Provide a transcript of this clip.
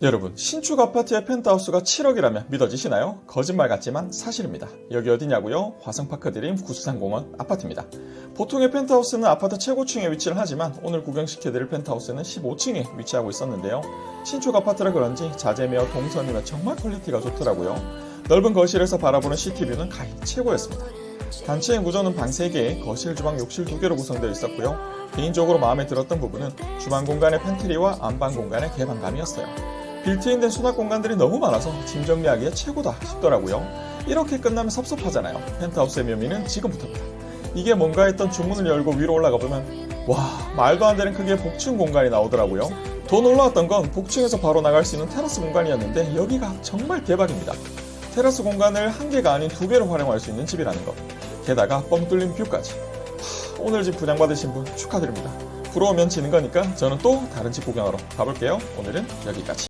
여러분, 신축 아파트의 펜트하우스가 7억이라면 믿어지시나요? 거짓말 같지만 사실입니다. 여기 어디냐고요? 화성파크 드림 구수산공원 아파트입니다. 보통의 펜트하우스는 아파트 최고층에 위치를 하지만 오늘 구경시켜드릴 펜트하우스는 15층에 위치하고 있었는데요. 신축 아파트라 그런지 자재며 동선이며 정말 퀄리티가 좋더라고요. 넓은 거실에서 바라보는 시티뷰는 가히 최고였습니다. 단체의 구조는 방 3개, 거실, 주방, 욕실 2개로 구성되어 있었고요. 개인적으로 마음에 들었던 부분은 주방 공간의 팬트리와 안방 공간의 개방감이었어요. 빌트인된 수납 공간들이 너무 많아서 짐 정리하기에 최고다 싶더라고요. 이렇게 끝나면 섭섭하잖아요. 펜트하우스의 묘미는 지금부터입니다. 이게 뭔가 했던 주문을 열고 위로 올라가 보면 와 말도 안 되는 크기의 복층 공간이 나오더라고요. 더 놀라웠던 건 복층에서 바로 나갈 수 있는 테라스 공간이었는데 여기가 정말 대박입니다. 테라스 공간을 한 개가 아닌 두 개로 활용할 수 있는 집이라는 것. 게다가 뻥 뚫린 뷰까지. 하, 오늘 집 분양받으신 분 축하드립니다. 부러우면 지는 거니까 저는 또 다른 집 구경하러 가볼게요. 오늘은 여기까지.